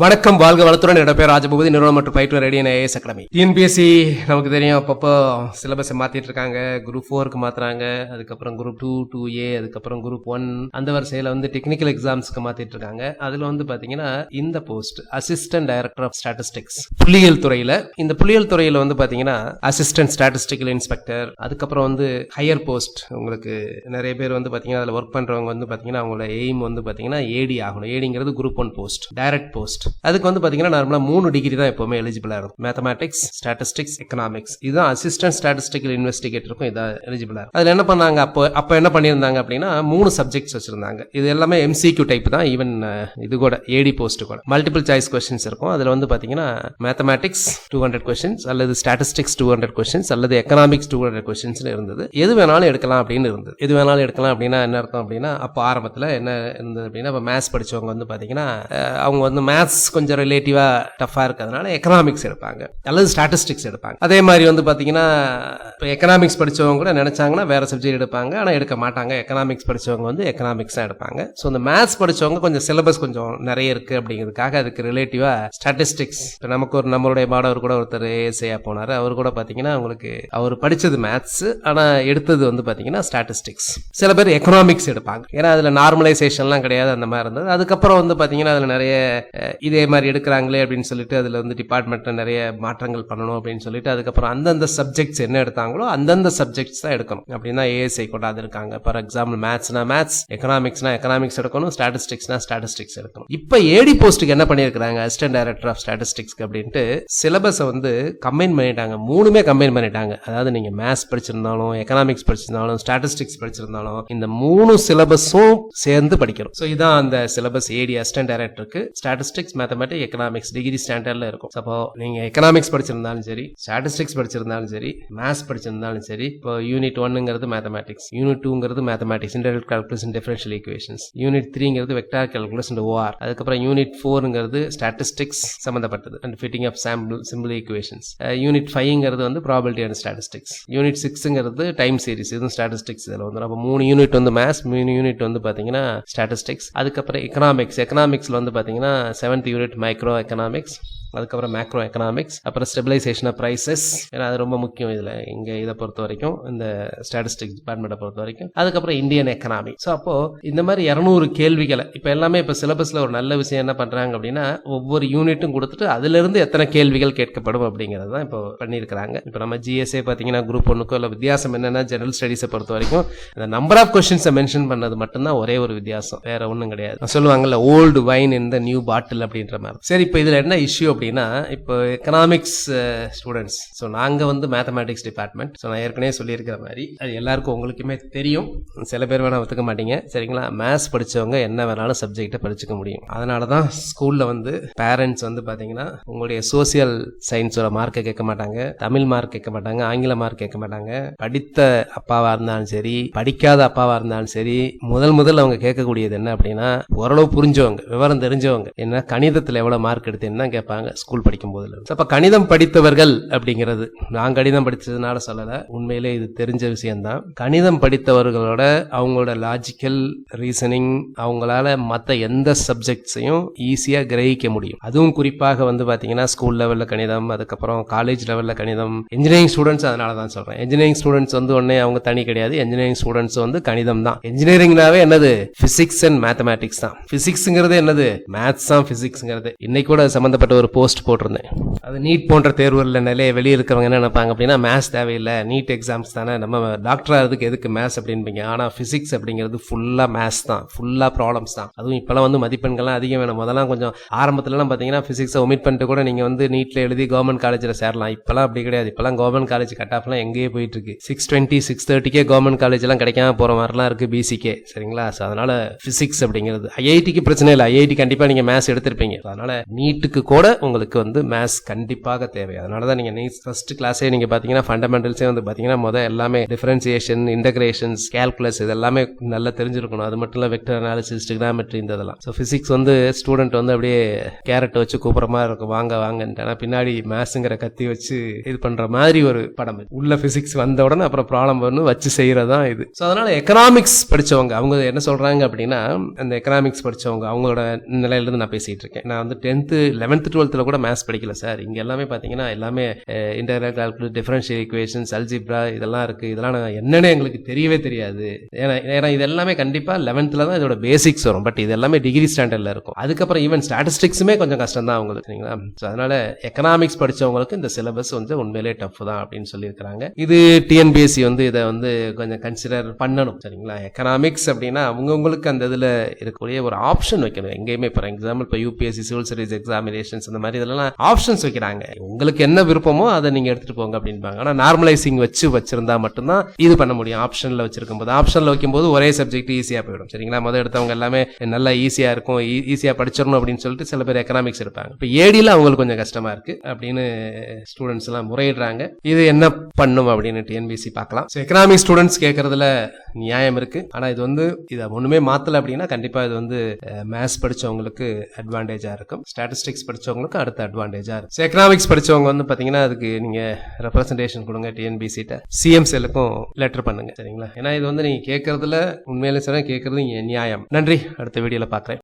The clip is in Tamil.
வணக்கம் வாழ்க வளத்துடன் என்னோட பேர் ராஜபூபதி நிறுவனம் மற்றும் பயிற்று ரேடியன் ஐஏஎஸ் அகாடமி டிஎன்பிஎஸ்சி நமக்கு தெரியும் அப்பப்போ சிலபஸை மாத்திட்டு இருக்காங்க. குரூப் ஃபோருக்கு மாத்துறாங்க. அதுக்கப்புறம் குரூப் டூ டூ ஏ அதுக்கப்புறம் குரூப் ஒன் அந்த வரிசையில வந்து டெக்னிக்கல் எக்ஸாம்ஸ்க்கு மாத்திட்டு இருக்காங்க. அதுல வந்து பாத்தீங்கன்னா இந்த post assistant director of statistics புள்ளியியல் துறையில இந்த புள்ளியியல் துறையில வந்து பாத்தீங்கன்னா அசிஸ்டன்ட் ஸ்டாட்டிஸ்டிக்கல் இன்ஸ்பெக்டர் அதுக்கப்புறம் வந்து ஹையர் போஸ்ட் உங்களுக்கு நிறைய பேர் வந்து பாத்தீங்கன்னா அதுல ஒர்க் பண்றவங்க வந்து பாத்தீங்கன்னா அவங்களோட எய்ம் வந்து பாத்தீங்கன்னா ஏடி ஆகணும். ஏடிங்கிறது group one post direct post அதுக்கு வந்து பார்த்தீங்கன்னா நார்மலாக மூணு டிகிரி தான் எப்போவுமே எலிஜிபிளாக இருக்கும். மேத்தமேட்டிக்ஸ் ஸ்டாட்டிஸ்டிக்ஸ் எக்கனாமிக்ஸ் இதுதான் அசிஸ்டன்ட் ஸ்டாட்டிஸ்டிக்கல் இன்வெஸ்டிகேட்டருக்கும் இதான் எலிஜிபிளாக இருக்கும். அதில் என்ன பண்ணாங்க? அப்போ அப்போ என்ன பண்ணியிருந்தாங்க அப்படின்னா மூணு சப்ஜெக்ட்ஸ் வச்சுருந்தாங்க. இது எல்லாமே எம்சிக்யூ டைப் தான். ஈவன் இது கூட ஏடி போஸ்ட் கூட. மல்டிபிள் சாய்ஸ் கொஸ்டின்ஸ் இருக்கும். அதில் வந்து பார்த்தீங்கன்னா மேத்தமேட்டிக்ஸ் டூ ஹண்ட்ரட் கொஸ்டின்ஸ் அல்லது ஸ்டாட்டிஸ்டிக்ஸ் டூ ஹண்ட்ரட் கொஸ்டின்ஸ் அல்லது எக்கனாமிக்ஸ் டூ ஹண்ட்ரட் கொஸ்டின்ஸ் இருந்தது. எது வேணாலும் எடுக்கலாம் அப்படின்னு இருந்தது. எது வேணாலும் எடுக்கலாம் அப்படின்னா என்ன அர்த்தம் அப்படின்னா அப்போ ஆரம்பத்தில் என்ன இருந்தது அப்படின்னா இப்போ மேத்ஸ் படிச்சவங்க வந்து பார்த்தீங்கன்னா அவங்க வந்து மேத்ஸ் கொஞ்சம் ரிலேட்டிவா டஃபா இருக்கிறதுனால எக்கனாமிக்ஸ் எடுப்பாங்க. அல்லது ஸ்டாட்டிஸ்டிக்ஸ் எடுப்பாங்க. அதே மாதிரி வந்து பாத்தீங்கன்னா இப்போ எக்கனாமிக்ஸ் படிச்சவங்க கூட நினைச்சாங்கன்னா வேற சப்ஜெக்ட் எடுப்பாங்க. ஆனால் எடுக்க மாட்டாங்க. எக்கனாமிக்ஸ் படிச்சவங்க வந்து எக்கனாமிக்ஸ் தான் எடுப்பாங்க. ஸோ இந்த மேத்ஸ் படிச்சவங்க கொஞ்சம் சிலபஸ் கொஞ்சம் நிறைய இருக்கு அப்படிங்கிறதுக்காக அதுக்கு ரிலேட்டிவா ஸ்டாட்டிஸ்டிக்ஸ் இப்போ நமக்கு ஒரு நம்மளுடைய மாணவர் கூட ஒருத்தர் ஏஎஸ்ஐயா போனார். அவர் கூட பார்த்தீங்கன்னா உங்களுக்கு அவர் படிச்சது மேத்ஸ் ஆனால் எடுத்தது வந்து பார்த்தீங்கன்னா ஸ்டாட்டிஸ்டிக்ஸ் சில பேர் எக்கனாமிக்ஸ் எடுப்பாங்க. ஏன்னா அதில் நார்மலைசேஷன்லாம் கிடையாது அந்த மாதிரி இருந்தது. அதுக்கப்புறம் வந்து பார்த்தீங்கன்னா அதில் நிறைய இதே மாதிரி எடுக்கிறாங்களே அப்படின்னு சொல்லிட்டு அதில் வந்து டிபார்ட்மெண்ட்டில் நிறைய மாற்றங்கள் பண்ணணும் அப்படின்னு சொல்லிட்டு அதுக்கப்புறம் அந்தந்த சப்ஜெக்ட்ஸ் என்ன எடுத்தாங்களோ அந்தந்த சப்ஜெக்ட்ஸ் தான் எடுக்கணும். அப்படின்னா ஏஎஸ்ஐ கொண்டாந்து இருக்காங்க. ஃபார் எக்ஸாம்பிள் மேத்ஸ்னா மேத்ஸ் எக்கனாமிக்ஸ்னா எக்கனாமிக்ஸ் எடுக்கணும் ஸ்டாட்டிஸ்டிக்ஸ்னா ஸ்டாட்டிஸ்டிக்ஸ் எடுக்கணும். இப்போ ஏடி போஸ்ட்டுக்கு என்ன பண்ணியிருக்காங்க அசிஸ்டன்ட் டைரக்டர் ஆஃப் ஸ்டாட்டிஸ்டிக்ஸ் அப்படின்ட்டு சிலபஸை வந்து கம்பைன் பண்ணிட்டாங்க. மூணுமே கம்பைன் பண்ணிட்டாங்க. அதாவது நீங்கள் மேத்ஸ் படிச்சிருந்தாலும் எக்கனாமிக்ஸ் படிச்சிருந்தாலும் ஸ்டாட்டிஸ்டிக்ஸ் படிச்சிருந்தாலும் இந்த மூணு சிலபஸும் சேர்ந்து படிக்கணும். ஸோ இதான் அந்த சிலபஸ் ஏடி அசிஸ்டன்ட் டைரக்டருக்கு statistics statistics mathematic economics degree ஸ்டாண்டர்டில் இருக்கும். அப்போ நீங்க எக்கனாமிக்ஸ் படிச்சிருந்தாலும் சரி ஸ்டாட்டிஸ்டிக்ஸ் படிச்சிருந்தாலும் சரி மேத்ஸ் படிச்சிருந்தாலும் சரி இப்போ யூனிட் ஒன்னுங்கிறது mathematics unit டூங்கிறது mathematics internal calculation differential equations unit த்ரீங்கிறது vector calculation OR அதுக்கப்புறம் யூனிட் ஃபோருங்கிறது ஸ்டாட்டிஸ்டிக்ஸ் சம்மந்தப்பட்டது and fitting of sample simple equations unit ஃபைவ்ங்கிறது வந்து ப்ராபிலிட்டி அண்ட் ஸ்டாட்டிஸ்டிக்ஸ் யூனிட் சிக்ஸ்ங்கிறது டைம் சீரிஸ் இதுவும் ஸ்டாட்டிஸ்டிக்ஸ் இதில் வந்து அப்போ மூணு யூனிட் வந்து மேத்ஸ் மூணு யூனிட் வந்து பார்த்தீங்கன்னா ஸ்டாட்டிஸ்டிக்ஸ் அதுக்கப்புறம் எக்கனாமிக்ஸ் எக்கனாமிக்ஸில் வந்து பார்த்தீங்கன்னா செவன் 10th unit microeconomics அதுக்கப்புறம் மேக்ரோ எக்கனாமிக்ஸ் அப்புறம் ஸ்டெபிலைசேஷன் ஆஃப் ப்ரைசஸ் ஏன்னா அது ரொம்ப முக்கியம் இதில். இங்கே இதை பொறுத்த வரைக்கும் இந்த ஸ்டாட்டிஸ்டிக்ஸ் டிபார்ட்மெண்ட்டை பொறுத்த வரைக்கும். அதுக்கப்புறம் இந்தியன் எக்கனாமி ஸோ அப்போ இந்த மாதிரி இரநூறு கேள்விகளை இப்போ எல்லாமே இப்போ சிலபஸில் ஒரு நல்ல விஷயம் என்ன பண்ணுறாங்க அப்படின்னா ஒவ்வொரு யூனிட்டும் கொடுத்துட்டு அதுலேருந்து எத்தனை கேள்விகள் கேட்கப்படும் அப்படிங்கிறது தான் இப்போ பண்ணியிருக்கிறாங்க. இப்போ நம்ம ஜிஎஸ்ஏ பார்த்தீங்கன்னா குரூப் ஒன்றுக்கோ இல்லை வித்தியாசம் என்னென்னா ஜெனரல் ஸ்டடீஸை பொறுத்த வரைக்கும் இந்த நம்பர் ஆஃப் கொஸ்டின்ஸை மென்ஷன் பண்ணது மட்டும்தான் ஒரே ஒரு வித்தியாசம். வேற ஒன்றும் கிடையாது. சொல்லுவாங்கல்ல ஓல்டு வைன் இந்த நியூ பாட்டில் அப்படின்ற மாதிரி. சரி இப்போ இதில் என்ன இஷ்யூ அப்படின்னா இப்போ எக்கனாமிக்ஸ் ஸ்டூடெண்ட்ஸ் ஸோ நாங்கள் வந்து மேத்தமேட்டிக்ஸ் டிபார்ட்மெண்ட் ஸோ நான் ஏற்கனவே சொல்லியிருக்கிற மாதிரி அது எல்லாருக்கும் உங்களுக்குமே தெரியும். சில பேர் வேணால் ஒத்துக்க மாட்டீங்க. சரிங்களா? மேத்ஸ் படித்தவங்க என்ன வேணாலும் சப்ஜெக்டை படிச்சுக்க முடியும். அதனால தான் ஸ்கூலில் வந்து பேரண்ட்ஸ் வந்து பார்த்தீங்கன்னா உங்களுடைய சோசியல் சயின்ஸோட மார்க்கை கேட்க மாட்டாங்க. தமிழ் மார்க் கேட்க மாட்டாங்க. ஆங்கில மார்க் கேட்க மாட்டாங்க. படித்த அப்பாவாக இருந்தாலும் சரி படிக்காத அப்பாவாக இருந்தாலும் சரி முதல் முதல் அவங்க கேட்கக்கூடியது என்ன அப்படின்னா ஓரளவு புரிஞ்சவங்க விவரம் தெரிஞ்சவங்க. என்ன கணிதத்தில் எவ்வளோ மார்க் எடுத்தேன்னு தான் கேட்பாங்க. ஸ்கூல் படிக்கும் போதுல அப்போ அப்ப கணிதம் படித்தவர்கள் அப்படிங்கிறது நான் கணிதம் படிச்சதுனால சொல்லல. உண்மையிலே இது தெரிஞ்ச விஷயம்தான். கணிதம் படித்தவர்களோட அவங்களோட லாஜிக்கல் ரீசனிங் அவங்களால மற்ற எந்த சப்ஜெக்ட்ஸையும் ஈஸியா கிரகிக்க முடியும். அதுவும் குறிப்பாக வந்து பாத்தீங்கன்னா ஸ்கூல் லெவல்ல கணிதம் அதுக்கப்புறம் காலேஜ் லெவல்ல கணிதம். இன்ஜினியரிங் ஸ்டூடெண்ட்ஸ் அதனால தான் சொல்றேன். இன்ஜினியரிங் ஸ்டூடெண்ட்ஸ் வந்து உடனே அவங்க தனி கிடையாது. இன்ஜினியரிங் ஸ்டூடெண்ட்ஸ் வந்து கணிதம் தான். இன்ஜினியரிங்னாவே என்னது? பிசிக்ஸ் அண்ட் மேத்தமேட்டிக்ஸ் தான். பிசிக்ஸ்ங்கிறது என்னது? மேத்ஸ் தான் பிசிக்ஸ்ங்கிறது இன்னைக்கு கூட சம்பந்தப்பட்ட ஒரு போஸ்ட் போட்டிருந்தேன். அது நீட் போன்ற தேர்வுகளில் நிலைய வெளியே இருக்கிறவங்க என்ன நினைப்பாங்க அப்படின்னா மேத்ஸ் தேவையில்லை நீட் எக்ஸாம்ஸ் தானே நம்ம டாக்டராகிறதுக்கு எதுக்கு மேத்ஸ் அப்படின்பீங்க? ஆனால் ஃபிசிக்ஸ் அப்படிங்கிறது ஃபுல்லாக மேத்ஸ் தான் ஃபுல்லாக ப்ராப்ளம்ஸ் தான். அதுவும் இப்போலாம் வந்து மதிப்பெண்கள்லாம் அதிகம் வேணும். முதலாம் கொஞ்சம் ஆரம்பத்துலலாம் பார்த்தீங்கன்னா ஃபிசிக்ஸை ஒமிட் பண்ணிட்டு கூட நீங்கள் வந்து நீட்டில் எழுதி கவர்மெண்ட் காலேஜில் சேரலாம். இப்போலாம் அப்படி கிடையாது. இப்போலாம் கவர்மெண்ட் காலேஜ் கட் ஆஃப்லாம் எங்கேயே போயிட்டு இருக்கு. சிக்ஸ் டுவெண்ட்டி சிக்ஸ் தேர்ட்டிக்கே கவர்மெண்ட் காலேஜ்லாம் கிடைக்காம போகிற மாதிரிலாம் இருக்குது பிசிக்கே சரிங்களா? ஸோ அதனால் ஃபிசிக்ஸ் அப்படிங்கிறது. ஐஐடிக்கு பிரச்சனை இல்லை. ஐஐடி கண்டிப்பாக நீங்கள் மேத்ஸ் எடுத்திருப்பீங்க. அதனால் நீட்டுக்கு கூட உங்களுக்கு வந்து மேத்ஸ் கண்டிப்பாக தேவை. அதனால தான் நீங்கள் நீ ஃபர்ஸ்ட் கிளாஸே நீங்கள் பார்த்தீங்கன்னா ஃபண்டமெண்டல்ஸே வந்து பார்த்தீங்கன்னா மொதல் எல்லாமே டிஃபரன்சியேஷன் இன்டகிரேஷன்ஸ் கேல்குலஸ் இது எல்லாமே நல்லா தெரிஞ்சிருக்கணும். அது மட்டும் இல்லை வெக்டர் அனாலிசிஸ் டிகிராமெட்ரி இந்த இதெல்லாம். ஸோ ஃபிசிக்ஸ் வந்து ஸ்டூடெண்ட் வந்து அப்படியே கேரட் வச்சு கூப்பிட்ற மாதிரி இருக்கும். வாங்க வாங்கன்ட்டு. ஆனால் பின்னாடி மேத்ஸுங்கிற கத்தி வச்சு இது பண்ணுற மாதிரி ஒரு படம் உள்ள ஃபிசிக்ஸ் வந்த உடனே அப்புறம் ப்ராப்ளம் வரணும் வச்சு செய்கிறதான் இது. ஸோ அதனால எக்கனாமிக்ஸ் படிச்சவங்க அவங்க என்ன சொல்றாங்க அப்படின்னா அந்த எக்கனாமிக்ஸ் படிச்சவங்க அவங்களோட நிலையிலிருந்து நான் பேசிட்டு இருக்கேன். நான் வந்து டென்த்து லெவன்த்து டுவெல்த்தில் கூட மேத்ஸ் படிக்கல சார் இங்கே எல்லாமே பார்த்தீங்கன்னா எல்லாமே internal calculate differential equations algebra இதெல்லாம் இருக்குது இதெல்லாம் நான் என்னென்னு எங்களுக்கு தெரியவே தெரியாது. ஏன்னா ஏன்னா இது எல்லாமே கண்டிப்பாக லெவன்த்தில் தான் இதோட பேசிக்ஸ் வரும். பட் இது எல்லாமே டிகிரி ஸ்டாண்டர்டில் இருக்கும். அதுக்கப்புறம் ஈவன் ஸ்டாட்டிஸ்டிக்ஸுமே கொஞ்சம் கஷ்டம் தான் அவங்களுக்கு சரிங்களா? ஸோ அதனால் எக்கனாமிக்ஸ் படிச்சவங்களுக்கு இந்த சிலபஸ் வந்து உண்மையிலே டஃப் தான் அப்படின்னு சொல்லியிருக்கிறாங்க. இது டிஎன்பிஎஸ்சி வந்து இதை வந்து கொஞ்சம் கன்சிடர் பண்ணணும் சரிங்களா? எக்கனாமிக்ஸ் அப்படின்னா அவங்கவுங்களுக்கு அந்த இதில் இருக்கக்கூடிய ஒரு ஆப்ஷன் வைக்கணும். எங்கேயுமே ஃபார் எக்ஸாம்பிள் இப்போ யூபிஎஸ்சி சிவில் சர்வீஸ் எக்ஸாமினேஷன்ஸ் இந்த மாதிரி இதெல்லாம் ஆப்ஷன்ஸ் வைக்கிறாங்க. உங்களுக்கு என்ன விருப்பமோ அதை நீங்கள் எடுத்துகிட்டு போங்க அப்படின்பாங்க. ஆனால் நார்மலைசிங் வச்சு வச்சிருந்தா மட்டும்தான் இது பண்ண முடியும். ஆப்ஷனில் வச்சிருக்கும் போது ஆப்ஷனில் வைக்கும்போது ஒரே சப்ஜெக்ட் ஈஸியாக போயிடும். சரிங்களா? முதல் எடுத்தவங்க எல்லாமே நல்லா ஈஸியாக இருக்கும் e-, ஈஸியாக படிச்சிடணும் அப்படின்னு சொல்லிட்டு சில பேர் எக்கனாமிக்ஸ் எடுப்பாங்க. இப்போ ஏடியில் அவங்களுக்கு கொஞ்சம் கஷ்டமாக இருக்கு அப்படின்னு ஸ்டூடெண்ட்ஸ் எல்லாம் முறையிடுறாங்க. இது என்ன பண்ணும் அப்படின்னு டிஎன்பிசி பார்க்கலாம். ஸோ எக்கனாமிக் ஸ்டூடெண்ட்ஸ் கேட்கறதுல நியாயம் இருக்கு. ஆனா இது வந்து இதை ஒண்ணுமே மாத்தல அப்படின்னா கண்டிப்பா இது வந்து மேத்ஸ் படிச்சவங்களுக்கு அட்வான்டேஜா இருக்கும். ஸ்டாட்டிஸ்டிக்ஸ் படிச்சவங்களுக்கு அடுத்த அட்வான்டேஜா இருக்கும் எக்கனாமிக்ஸ் படிச்சவங்க வந்து பாத்தீங்கன்னா அதுக்கு நீங்க ரெப்ரசன்டேஷன் கொடுங்க டிஎன்பிசிட்ட சிஎம்சிலுக்கும் லெட்டர் பண்ணுங்க சரிங்களா? ஏன்னா இது வந்து நீங்க கேட்கறதுல உண்மையிலே சார் கேட்கறது நியாயம். நன்றி. அடுத்த வீடியோல பார்க்குறேன்